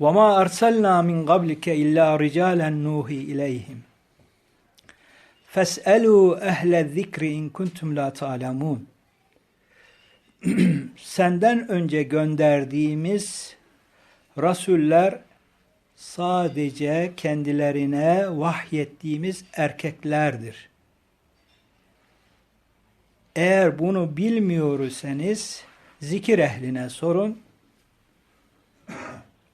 وَمَا أَرْسَلْنَا مِنْ قَبْلِكَ إِلَّا رِجَالًا نُوحِي إِلَيْهِمْ فَاسْأَلُوا أَهْلَ الذِّكْرِ اِنْ كُنْتُمْ لَا تَعْلَمُونَ Senden önce gönderdiğimiz rasuller sadece kendilerine vahyettiğimiz erkeklerdir. Eğer bunu bilmiyorsanız zikir ehline sorun.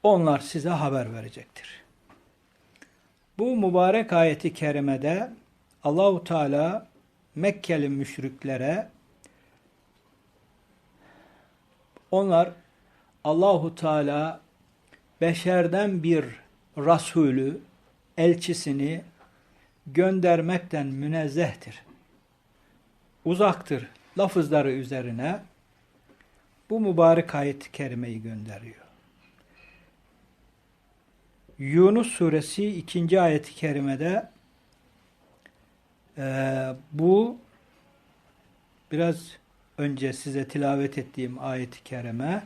Onlar size haber verecektir. Bu mübarek ayeti kerimede Allahu Teala Mekkeli müşriklere onlar Allahu Teala beşerden bir rasulü, elçisini göndermekten münezzehtir. Uzaktır lafızları üzerine bu mübarek ayet-i kerimeyi gönderiyor. Yunus suresi 2. ayet-i kerimede e, bu biraz önce size tilavet ettiğim ayet-i kerime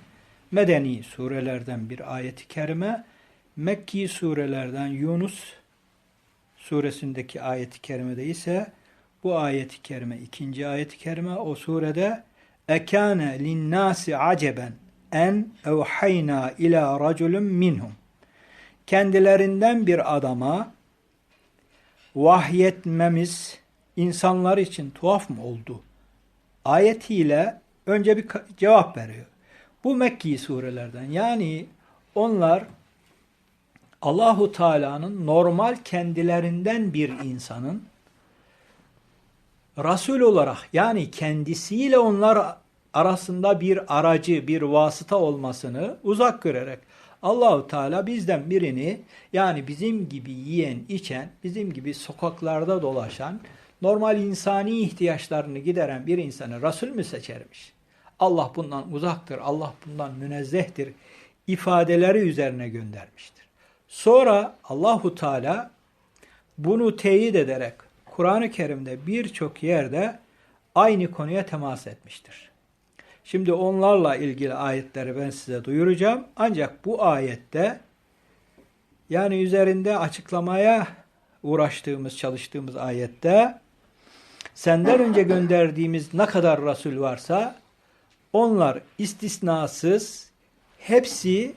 Medeni surelerden bir ayet-i kerime Mekki surelerden Yunus suresindeki ayet-i kerimede ise bu ayet-i kerime ikinci ayet-i kerime o surede ekâne linnâsi aceben en evhayna ila raculun minhum kendilerinden bir adama vahyetmemiz insanlar için tuhaf mı oldu? Ayetiyle önce bir cevap veriyor. Bu Mekki surelerden yani onlar Allahu Teala'nın normal kendilerinden bir insanın Resul olarak yani kendisiyle onlar arasında bir aracı, bir vasıta olmasını uzak görerek Allahu Teala bizden birini yani bizim gibi yiyen, içen, bizim gibi sokaklarda dolaşan, normal insani ihtiyaçlarını gideren bir insanı Resul mü seçermiş? Allah bundan uzaktır, Allah bundan münezzehtir ifadeleri üzerine göndermiştir. Sonra Allahu Teala bunu teyit ederek Kur'an-ı Kerim'de birçok yerde aynı konuya temas etmiştir. Şimdi onlarla ilgili ayetleri ben size duyuracağım. Ancak bu ayette yani üzerinde açıklamaya uğraştığımız, çalıştığımız ayette senden önce gönderdiğimiz ne kadar Resul varsa onlar istisnasız hepsi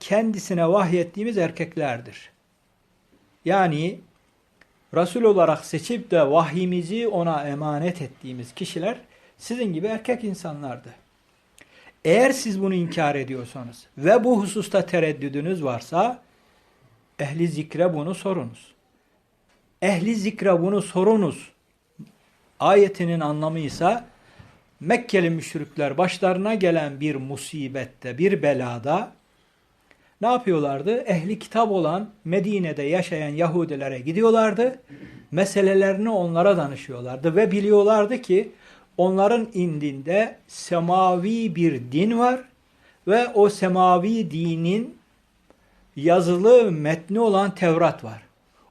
kendisine vahyettiğimiz erkeklerdir. Yani Resul olarak seçip de vahyimizi ona emanet ettiğimiz kişiler sizin gibi erkek insanlardı. Eğer siz bunu inkar ediyorsanız ve bu hususta tereddüdünüz varsa ehli zikre bunu sorunuz. Ehli zikre bunu sorunuz. Ayetinin anlamı ise Mekkeli müşrikler başlarına gelen bir musibette, bir belada ne yapıyorlardı? Ehli kitap olan Medine'de yaşayan Yahudilere gidiyorlardı. Meselelerini onlara danışıyorlardı ve biliyorlardı ki onların indinde semavi bir din var ve o semavi dinin yazılı metni olan Tevrat var.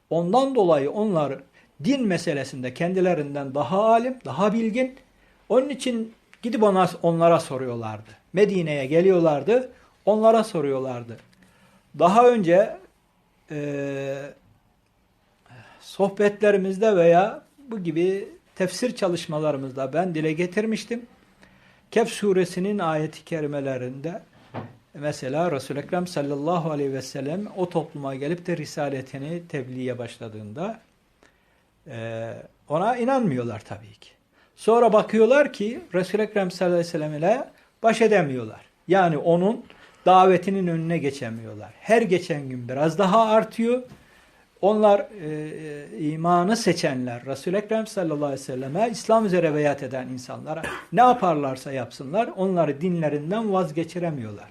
Ondan dolayı onlar din meselesinde kendilerinden daha alim, daha bilgin. Onun için gidip ona, onlara soruyorlardı. Medine'ye geliyorlardı, onlara soruyorlardı. Daha önce e, sohbetlerimizde veya bu gibi tefsir çalışmalarımızda ben dile getirmiştim. Kehf suresinin ayeti kerimelerinde mesela Resul-i Ekrem sallallahu aleyhi ve sellem o topluma gelip de risaletini tebliğe başladığında e, ona inanmıyorlar tabii ki. Sonra bakıyorlar ki Resul-i Ekrem sallallahu aleyhi ve sellem ile baş edemiyorlar. Yani onun davetinin önüne geçemiyorlar. Her geçen gün biraz daha artıyor. Onlar e, e, imanı seçenler, Resul-i Ekrem sallallahu aleyhi ve selleme İslam üzere beyat eden insanlara ne yaparlarsa yapsınlar onları dinlerinden vazgeçiremiyorlar.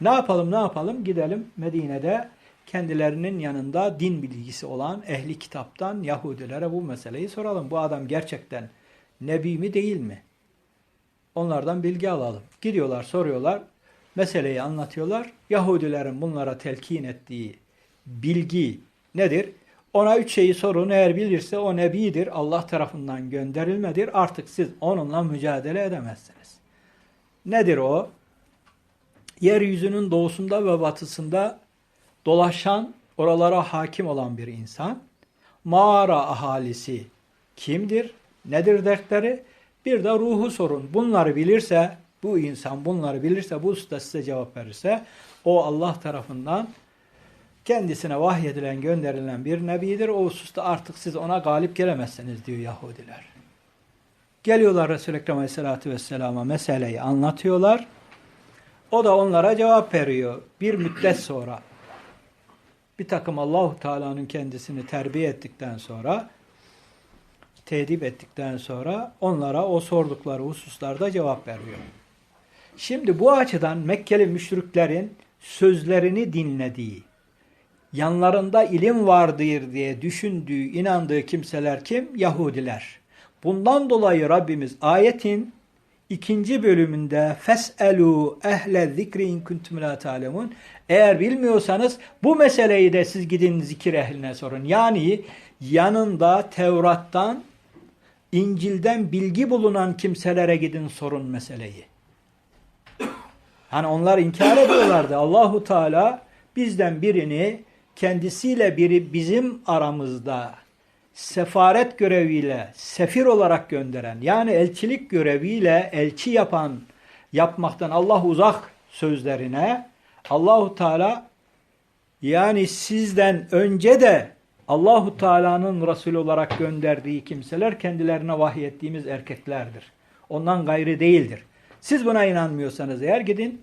Ne yapalım ne yapalım gidelim Medine'de kendilerinin yanında din bilgisi olan ehli kitaptan Yahudilere bu meseleyi soralım. Bu adam gerçekten nebi mi değil mi? Onlardan bilgi alalım. Gidiyorlar soruyorlar meseleyi anlatıyorlar. Yahudilerin bunlara telkin ettiği bilgi nedir? Ona üç şeyi sorun eğer bilirse o nebidir, Allah tarafından gönderilmedir. Artık siz onunla mücadele edemezsiniz. Nedir o? Yeryüzünün doğusunda ve batısında dolaşan, oralara hakim olan bir insan. Mağara ahalisi kimdir? Nedir dertleri? Bir de ruhu sorun. Bunları bilirse, bu insan bunları bilirse, bu usta size cevap verirse, o Allah tarafından kendisine vahyedilen, gönderilen bir nebidir. O hususta artık siz ona galip gelemezsiniz diyor Yahudiler. Geliyorlar Resul-i Ekrem Aleyhisselatü Vesselam'a meseleyi anlatıyorlar. O da onlara cevap veriyor. Bir müddet sonra bir takım Allahu Teala'nın kendisini terbiye ettikten sonra tedip ettikten sonra onlara o sordukları hususlarda cevap veriyor. Şimdi bu açıdan Mekkeli müşriklerin sözlerini dinlediği, yanlarında ilim vardır diye düşündüğü, inandığı kimseler kim? Yahudiler. Bundan dolayı Rabbimiz ayetin ikinci bölümünde feselu ehle zikri in kuntum la ta'lemun eğer bilmiyorsanız bu meseleyi de siz gidin zikir ehline sorun. Yani yanında Tevrat'tan İncil'den bilgi bulunan kimselere gidin sorun meseleyi. Hani onlar inkar ediyorlardı. Allahu Teala bizden birini kendisiyle biri bizim aramızda sefaret göreviyle sefir olarak gönderen yani elçilik göreviyle elçi yapan yapmaktan Allah uzak sözlerine Allahu Teala yani sizden önce de Allahu Teala'nın Resulü olarak gönderdiği kimseler kendilerine vahyettiğimiz erkeklerdir. Ondan gayrı değildir. Siz buna inanmıyorsanız eğer gidin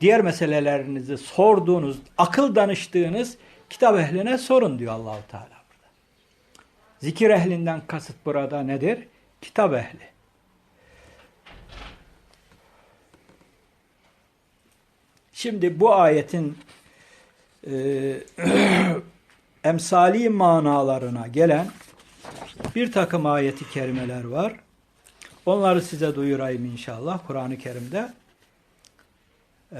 diğer meselelerinizi sorduğunuz, akıl danıştığınız kitap ehline sorun diyor Allahu Teala burada. Zikir ehlinden kasıt burada nedir? Kitap ehli. Şimdi bu ayetin e, emsali manalarına gelen bir takım ayeti kerimeler var. Onları size duyurayım inşallah Kur'an-ı Kerim'de. Ee,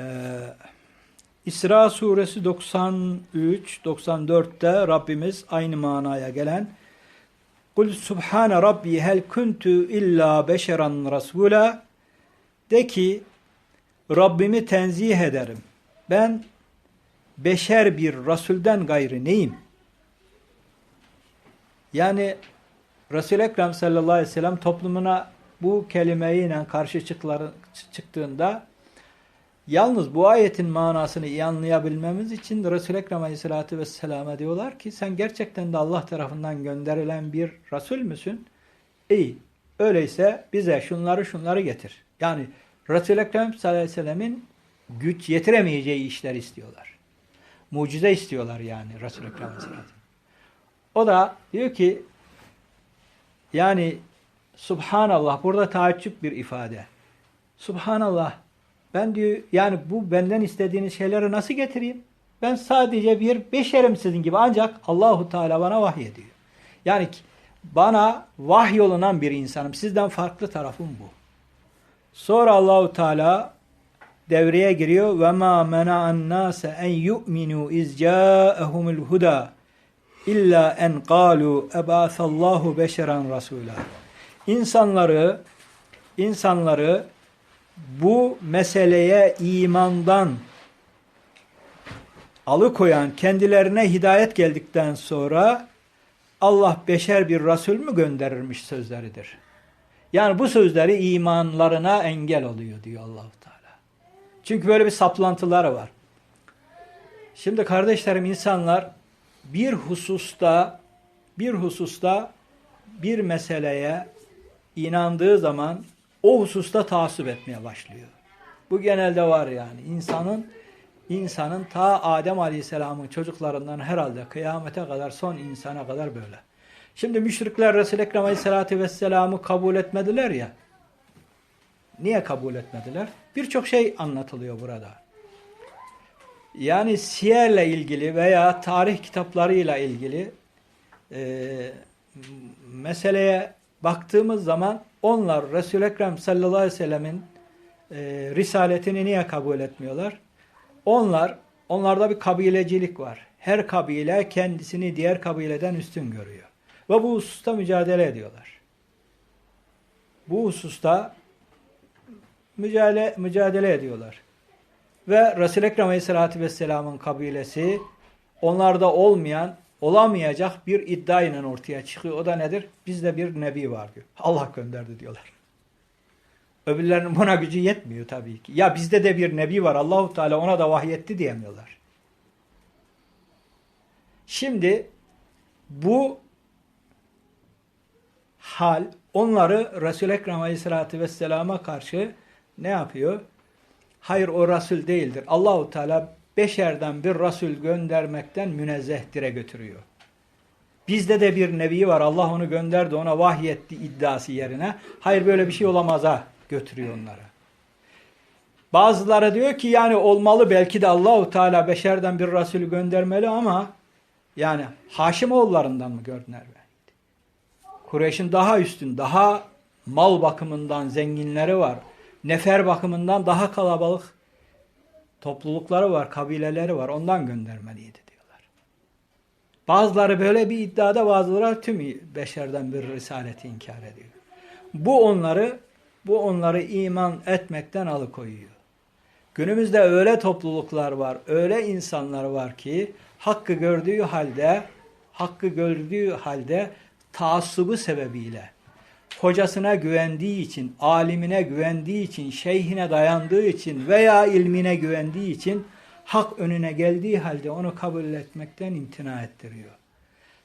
İsra suresi 93-94'te Rabbimiz aynı manaya gelen Kul subhane rabbi hel kuntu illa beşeran rasula de ki Rabbimi tenzih ederim. Ben beşer bir rasulden gayrı neyim? Yani Resul-i Ekrem sallallahu aleyhi ve sellem toplumuna bu kelimeyle karşı çıktığında yalnız bu ayetin manasını iyi anlayabilmemiz için Resul-i Ekrem aleyhissalatü vesselam'a diyorlar ki sen gerçekten de Allah tarafından gönderilen bir Resul müsün? İyi. Öyleyse bize şunları şunları getir. Yani Resul-i Ekrem sallallahu aleyhi ve sellemin güç yetiremeyeceği işler istiyorlar. Mucize istiyorlar yani Resul-i Ekrem aleyhissalatü O da diyor ki yani Subhanallah burada taaccüp bir ifade. Subhanallah ben diyor yani bu benden istediğiniz şeyleri nasıl getireyim? Ben sadece bir beşerim sizin gibi ancak Allahu Teala bana vahyediyor. Yani bana vahyolunan bir insanım. Sizden farklı tarafım bu. Sonra Allahu Teala devreye giriyor ve ma mena'an nase en yu'minu iz ca'ahumul huda illa en qalu ebasallahu beşeran rasula. İnsanları insanları bu meseleye imandan alıkoyan kendilerine hidayet geldikten sonra Allah beşer bir Resul mü gönderirmiş sözleridir. Yani bu sözleri imanlarına engel oluyor diyor Allahu Teala. Çünkü böyle bir saplantıları var. Şimdi kardeşlerim insanlar bir hususta bir hususta bir meseleye inandığı zaman o hususta taassup etmeye başlıyor. Bu genelde var yani. insanın insanın ta Adem Aleyhisselam'ın çocuklarından herhalde kıyamete kadar son insana kadar böyle. Şimdi müşrikler Resul-i Ekrem Aleyhisselatü Vesselam'ı kabul etmediler ya. Niye kabul etmediler? Birçok şey anlatılıyor burada. Yani siyerle ilgili veya tarih kitaplarıyla ilgili e, meseleye baktığımız zaman onlar Resul-i Ekrem sallallahu aleyhi ve sellemin e, risaletini niye kabul etmiyorlar? Onlar, onlarda bir kabilecilik var. Her kabile kendisini diğer kabileden üstün görüyor. Ve bu hususta mücadele ediyorlar. Bu hususta mücadele, mücadele ediyorlar. Ve Resul-i Ekrem Aleyhisselatü Vesselam'ın kabilesi onlarda olmayan, olamayacak bir iddiayla ortaya çıkıyor. O da nedir? Bizde bir nebi var diyor. Allah gönderdi diyorlar. Öbürlerinin buna gücü yetmiyor tabii ki. Ya bizde de bir nebi var. Allahu Teala ona da vahyetti diyemiyorlar. Şimdi bu hal onları Resul-i Ekrem Aleyhisselatü Vesselam'a karşı ne yapıyor? Hayır o Resul değildir. Allahu Teala beşerden bir Resul göndermekten münezzehtir'e götürüyor. Bizde de bir nebi var. Allah onu gönderdi, ona vahyetti iddiası yerine. Hayır böyle bir şey olamaza götürüyor onları. Bazıları diyor ki yani olmalı belki de Allahu Teala beşerden bir Resul göndermeli ama yani Haşimoğullarından mı göndermeli? Kureyş'in daha üstün, daha mal bakımından zenginleri var. Nefer bakımından daha kalabalık toplulukları var, kabileleri var. Ondan göndermeliydi diyorlar. Bazıları böyle bir iddiada, bazıları tüm beşerden bir risaleti inkar ediyor. Bu onları bu onları iman etmekten alıkoyuyor. Günümüzde öyle topluluklar var, öyle insanlar var ki hakkı gördüğü halde hakkı gördüğü halde taassubu sebebiyle hocasına güvendiği için, alimine güvendiği için, şeyhine dayandığı için veya ilmine güvendiği için hak önüne geldiği halde onu kabul etmekten imtina ettiriyor.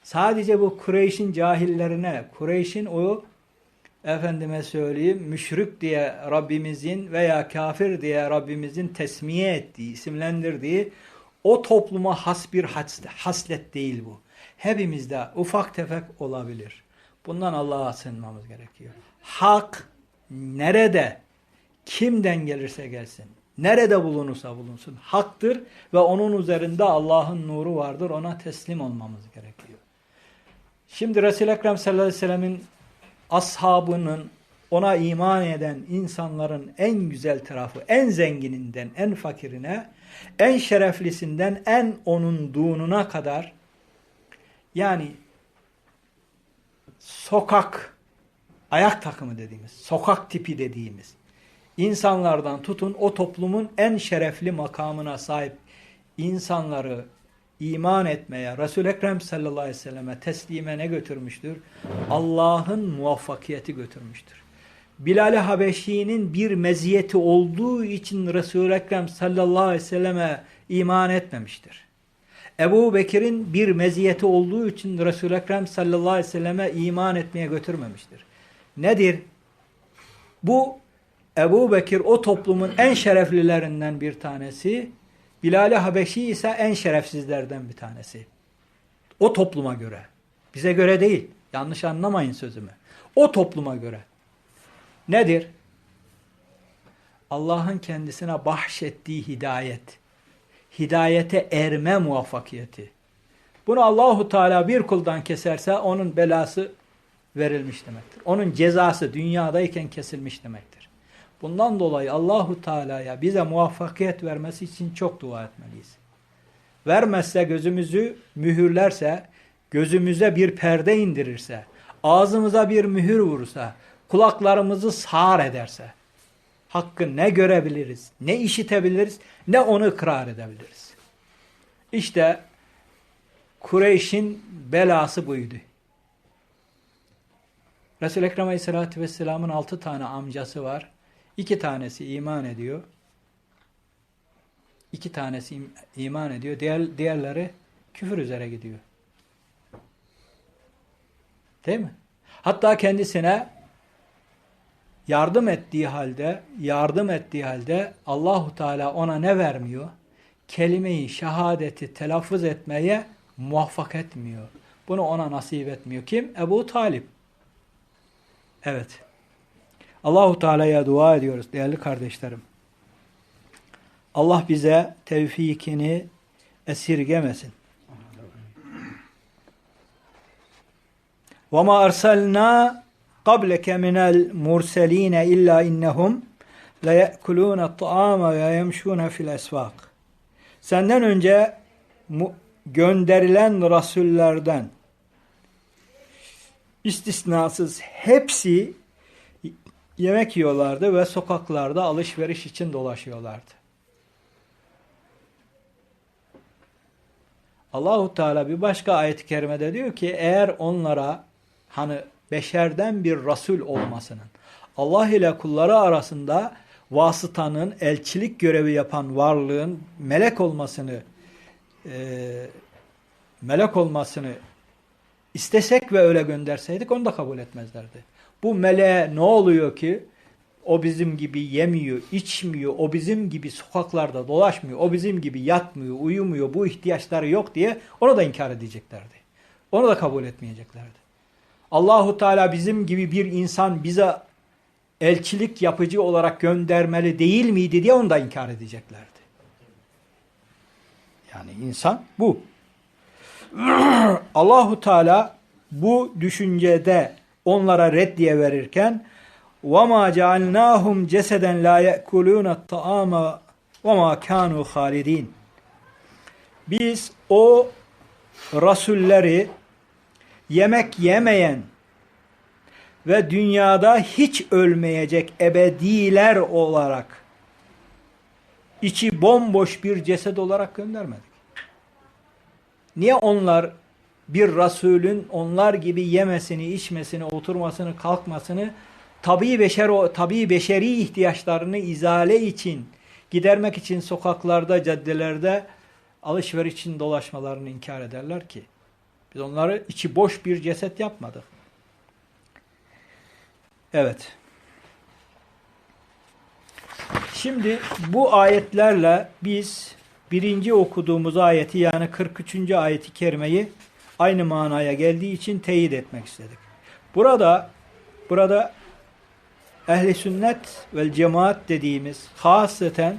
Sadece bu Kureyş'in cahillerine, Kureyş'in o efendime söyleyeyim müşrik diye Rabbimizin veya kafir diye Rabbimizin tesmiye ettiği, isimlendirdiği o topluma has bir haslet değil bu. Hepimizde ufak tefek olabilir. Bundan Allah'a sığınmamız gerekiyor. Hak nerede, kimden gelirse gelsin, nerede bulunursa bulunsun haktır ve onun üzerinde Allah'ın nuru vardır. Ona teslim olmamız gerekiyor. Şimdi Resul-i Ekrem sallallahu aleyhi ve sellemin ashabının ona iman eden insanların en güzel tarafı, en zengininden en fakirine, en şereflisinden en onun dununa kadar yani sokak, ayak takımı dediğimiz, sokak tipi dediğimiz insanlardan tutun o toplumun en şerefli makamına sahip insanları iman etmeye, Resul-i Ekrem sallallahu aleyhi ve selleme teslime ne götürmüştür? Allah'ın muvaffakiyeti götürmüştür. Bilal-i Habeşi'nin bir meziyeti olduğu için Resul-i Ekrem sallallahu aleyhi ve selleme iman etmemiştir. Ebu Bekir'in bir meziyeti olduğu için Resul-i Ekrem sallallahu aleyhi ve selleme iman etmeye götürmemiştir. Nedir? Bu Ebu Bekir o toplumun en şereflilerinden bir tanesi. Bilal-i Habeşi ise en şerefsizlerden bir tanesi. O topluma göre. Bize göre değil. Yanlış anlamayın sözümü. O topluma göre. Nedir? Allah'ın kendisine bahşettiği hidayet hidayete erme muvaffakiyeti. Bunu Allahu Teala bir kuldan keserse onun belası verilmiş demektir. Onun cezası dünyadayken kesilmiş demektir. Bundan dolayı Allahu Teala'ya bize muvaffakiyet vermesi için çok dua etmeliyiz. Vermezse gözümüzü mühürlerse, gözümüze bir perde indirirse, ağzımıza bir mühür vurursa, kulaklarımızı sağır ederse, hakkı ne görebiliriz, ne işitebiliriz, ne onu ikrar edebiliriz. İşte Kureyş'in belası buydu. Resul-i Ekrem Aleyhisselatü Vesselam'ın altı tane amcası var. İki tanesi iman ediyor. İki tanesi iman ediyor. Diğer, diğerleri küfür üzere gidiyor. Değil mi? Hatta kendisine yardım ettiği halde, yardım ettiği halde Allahu Teala ona ne vermiyor? Kelimeyi, şehadeti telaffuz etmeye muvaffak etmiyor. Bunu ona nasip etmiyor. Kim? Ebu Talip. Evet. Allahu Teala'ya dua ediyoruz değerli kardeşlerim. Allah bize tevfikini esirgemesin. وَمَا أَرْسَلْنَا murseline illa innehum la yekulune ta'ama ve yemşune fil esvak. Senden önce gönderilen rasullerden istisnasız hepsi yemek yiyorlardı ve sokaklarda alışveriş için dolaşıyorlardı. Allahu Teala bir başka ayet-i kerimede diyor ki eğer onlara hani beşerden bir rasul olmasının Allah ile kulları arasında vasıtanın elçilik görevi yapan varlığın melek olmasını e, melek olmasını istesek ve öyle gönderseydik onu da kabul etmezlerdi. Bu meleğe ne oluyor ki o bizim gibi yemiyor, içmiyor, o bizim gibi sokaklarda dolaşmıyor, o bizim gibi yatmıyor, uyumuyor, bu ihtiyaçları yok diye onu da inkar edeceklerdi. Onu da kabul etmeyeceklerdi. Allahu Teala bizim gibi bir insan bize elçilik yapıcı olarak göndermeli değil miydi diye onu da inkar edeceklerdi. Yani insan bu. Allahu Teala bu düşüncede onlara reddiye verirken وَمَا جَعَلْنَاهُمْ جَسَدًا لَا يَأْكُلُونَ الطَّعَامَ وَمَا كَانُوا خَالِد۪ينَ Biz o rasulleri yemek yemeyen ve dünyada hiç ölmeyecek ebediler olarak içi bomboş bir ceset olarak göndermedik. Niye onlar bir Resulün onlar gibi yemesini, içmesini, oturmasını, kalkmasını, tabii beşer o tabii beşeri ihtiyaçlarını izale için, gidermek için sokaklarda, caddelerde alışveriş için dolaşmalarını inkar ederler ki? Biz onları içi boş bir ceset yapmadık. Evet. Şimdi bu ayetlerle biz birinci okuduğumuz ayeti yani 43. ayeti kerimeyi aynı manaya geldiği için teyit etmek istedik. Burada burada ehli sünnet vel cemaat dediğimiz hasreten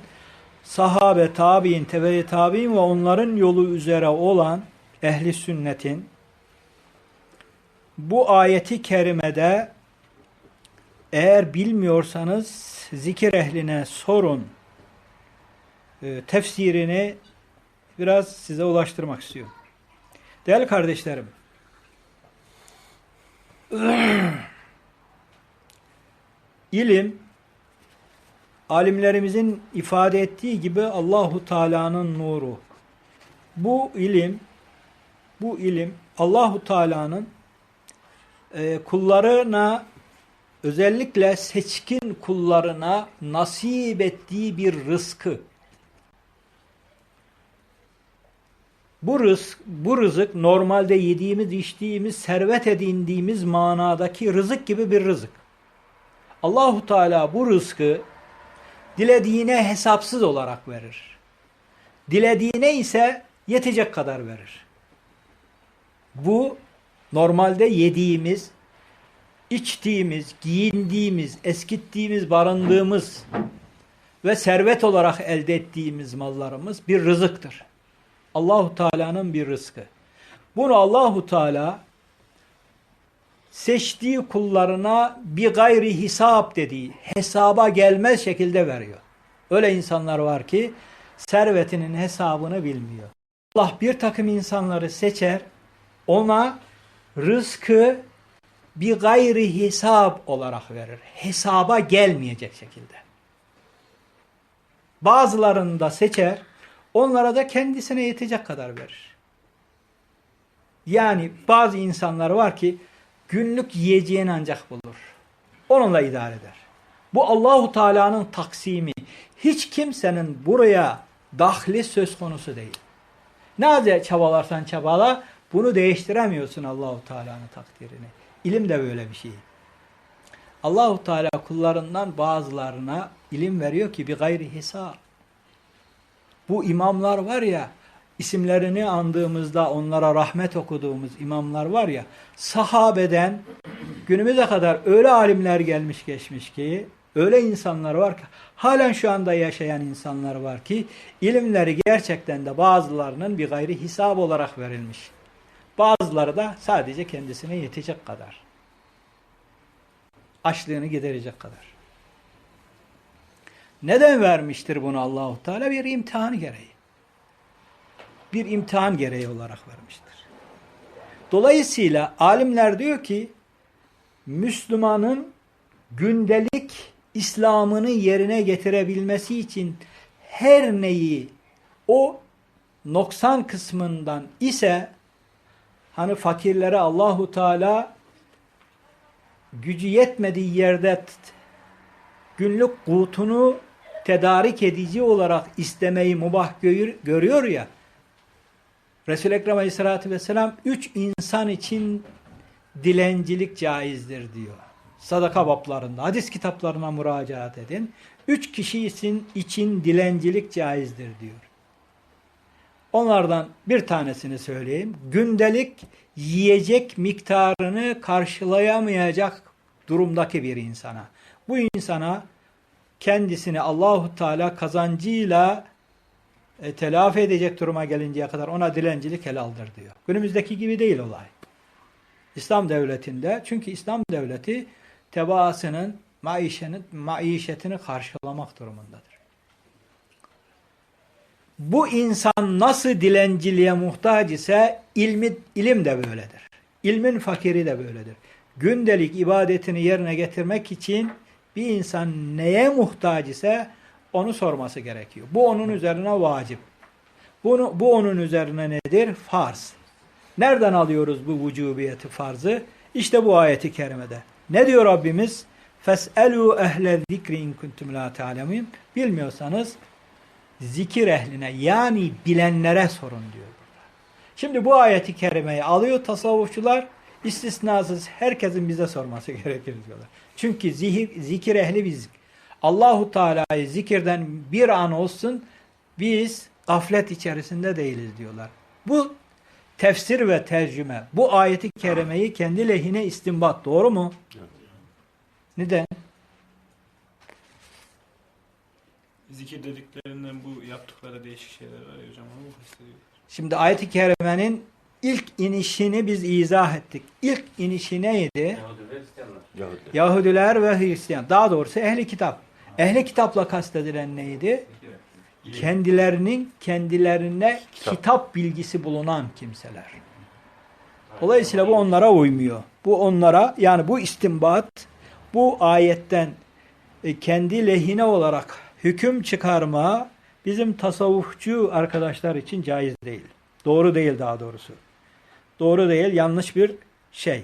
sahabe, tabi'in, tebe tabi'in ve onların yolu üzere olan ehli sünnetin bu ayeti kerimede eğer bilmiyorsanız zikir ehline sorun. E, tefsirini biraz size ulaştırmak istiyorum. Değerli kardeşlerim. İlim alimlerimizin ifade ettiği gibi Allahu Teala'nın nuru. Bu ilim bu ilim Allahu Teala'nın e, kullarına özellikle seçkin kullarına nasip ettiği bir rızkı. Bu rızk, bu rızık normalde yediğimiz, içtiğimiz, servet edindiğimiz manadaki rızık gibi bir rızık. Allahu Teala bu rızkı dilediğine hesapsız olarak verir. Dilediğine ise yetecek kadar verir. Bu normalde yediğimiz, içtiğimiz, giyindiğimiz, eskittiğimiz, barındığımız ve servet olarak elde ettiğimiz mallarımız bir rızıktır. Allahu Teala'nın bir rızkı. Bunu Allahu Teala seçtiği kullarına bir gayri hesap dediği, hesaba gelmez şekilde veriyor. Öyle insanlar var ki servetinin hesabını bilmiyor. Allah bir takım insanları seçer, ona rızkı bir gayri hesap olarak verir. Hesaba gelmeyecek şekilde. Bazılarını da seçer, onlara da kendisine yetecek kadar verir. Yani bazı insanlar var ki günlük yiyeceğini ancak bulur. Onunla idare eder. Bu Allahu Teala'nın taksimi. Hiç kimsenin buraya dahli söz konusu değil. Ne çabalarsan çabala bunu değiştiremiyorsun Allahu Teala'nın takdirini. İlim de böyle bir şey. Allahu Teala kullarından bazılarına ilim veriyor ki bir gayri hesap. Bu imamlar var ya isimlerini andığımızda onlara rahmet okuduğumuz imamlar var ya sahabeden günümüze kadar öyle alimler gelmiş geçmiş ki öyle insanlar var ki halen şu anda yaşayan insanlar var ki ilimleri gerçekten de bazılarının bir gayri hesap olarak verilmiş. Bazıları da sadece kendisine yetecek kadar. Açlığını giderecek kadar. Neden vermiştir bunu Allahu Teala? Bir imtihan gereği. Bir imtihan gereği olarak vermiştir. Dolayısıyla alimler diyor ki Müslümanın gündelik İslam'ını yerine getirebilmesi için her neyi o noksan kısmından ise hani fakirlere Allahu Teala gücü yetmediği yerde günlük kutunu tedarik edici olarak istemeyi mubah görüyor ya Resul-i Ekrem Aleyhisselatü Vesselam üç insan için dilencilik caizdir diyor. Sadaka bablarında, hadis kitaplarına müracaat edin. Üç kişi için, için dilencilik caizdir diyor. Onlardan bir tanesini söyleyeyim. Gündelik yiyecek miktarını karşılayamayacak durumdaki bir insana. Bu insana kendisini Allahu Teala kazancıyla e, telafi edecek duruma gelinceye kadar ona dilencilik helaldir diyor. Günümüzdeki gibi değil olay. İslam devletinde çünkü İslam devleti tebaasının maişenin, maişetini karşılamak durumundadır Bu insan nasıl dilenciliğe muhtaç ise ilmi, ilim de böyledir. İlmin fakiri de böyledir. Gündelik ibadetini yerine getirmek için bir insan neye muhtaç ise onu sorması gerekiyor. Bu onun üzerine vacip. Bunu, bu onun üzerine nedir? Farz. Nereden alıyoruz bu vücubiyeti farzı? İşte bu ayeti kerimede. Ne diyor Rabbimiz? فَاسْأَلُوا اَهْلَ الذِّكْرِ اِنْ كُنْتُمْ لَا تَعْلَمُونَ Bilmiyorsanız zikir ehline yani bilenlere sorun diyor burada. Şimdi bu ayeti kerimeyi alıyor tasavvufçular istisnasız herkesin bize sorması gerekir diyorlar. Çünkü zihir, zikir ehli biz. Allahu Teala'yı zikirden bir an olsun biz gaflet içerisinde değiliz diyorlar. Bu tefsir ve tercüme bu ayeti kerimeyi kendi lehine istinbat doğru mu? Neden? Zikir dediklerinden bu yaptıkları değişik şeyler var ya hocam onu kastediyor. Şimdi ayet-i kerimenin ilk inişini biz izah ettik. İlk inişi neydi? Yahudiler ve Hristiyan. Daha doğrusu ehli kitap. Ehli kitapla kastedilen neydi? Kendilerinin kendilerine kitap. bilgisi bulunan kimseler. Dolayısıyla bu onlara uymuyor. Bu onlara yani bu istinbat bu ayetten e, kendi lehine olarak hüküm çıkarma bizim tasavvufçu arkadaşlar için caiz değil. Doğru değil daha doğrusu. Doğru değil, yanlış bir şey.